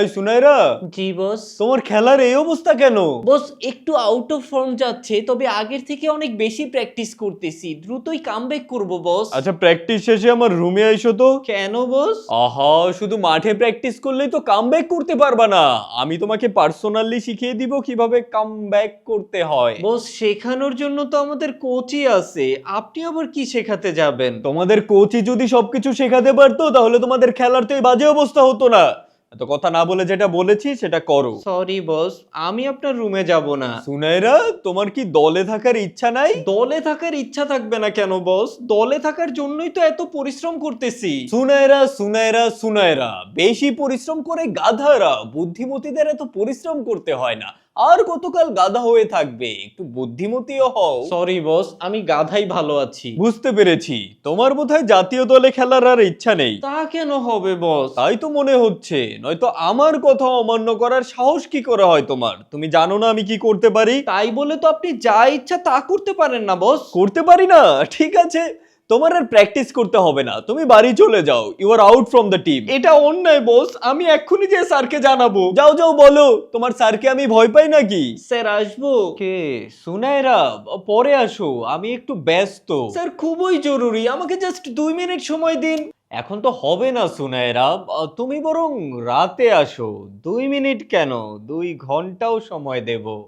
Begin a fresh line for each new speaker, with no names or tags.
এই সুনাইরা
জি বস।
তোমার খেলার এই অবস্থা কেন?
বস একটু আউট অফ ফর্ম যাচ্ছে তবে আগের থেকে অনেক বেশি প্র্যাকটিস করতেছি। দ্রুতই কামব্যাক করব বস।
আচ্ছা প্র্যাকটিস শেষে আমার রুমে আইসো তো।
কেন বস?
আহা শুধু মাঠে প্র্যাকটিস করলেই তো কামব্যাক করতে পারবা না। আমি তোমাকে পার্সোনালি শিখিয়ে দিব কীভাবে কামব্যাক করতে হয়।
বস শেখানোর জন্য তো আমাদের কোচই আছে। আপনি আবার কি শেখাতে যাবেন?
তোমাদের কোচই যদি সবকিছু শেখাতে পারতো তাহলে তোমাদের খেলার তো এই বাজে অবস্থা হতো না। এত কথা না বলে যেটা বলেছি সেটা করো।
সরি বস আমি আপনার রুমে যাব না।
সুনাইরা তোমার কি দলে থাকার ইচ্ছা নাই?
দলে থাকার ইচ্ছা থাকবে না কেন বস দলে থাকার জন্যই তো এত পরিশ্রম করতেছি।
সুনাইরা সুনাইরা সুনাইরা বেশি পরিশ্রম করে গাধারা বুদ্ধিমতীদের এত পরিশ্রম করতে হয় না। আর কতকাল গাধা হয়ে থাকবে। একটু বুদ্ধিমতীও হও।
সরি বস আমি গাধাই ভালো আছি।
বুঝতে পেরেছি। তোমার বোধহয় জাতীয় দলে খেলার আর ইচ্ছা নেই।
তা কেন হবে বস
তাই তো মনে হচ্ছে। নয়তো আমার কথা অমান্য করার সাহস কি করে হয় তোমার? তুমি জানো না আমি কি করতে পারি?
তাই বলে তো আপনি যা ইচ্ছা তা করতে পারেন না বস
করতে পারি না? ঠিক আছে। তোমার আর প্র্যাকটিস করতে হবে না। তুমি বাড়ি চলে যাও। You are out from the team
এটা অন্যায় বস আমি এক্ষুনি যে স্যারকে জানাব।
যাও যাও বলো। তোমার স্যারকে আমি ভয় পাই নাকি?
স্যার আসব।
কে? সুনাইরা পরে আসো। আমি একটু ব্যস্ত।
স্যার খুবই জরুরি। আমাকে জাস্ট দুই মিনিট সময় দিন।
এখন তো হবে না সুনাইরা তুমি বরং রাতে আসো। দুই মিনিট কেন? দুই ঘন্টাও সময় দেব।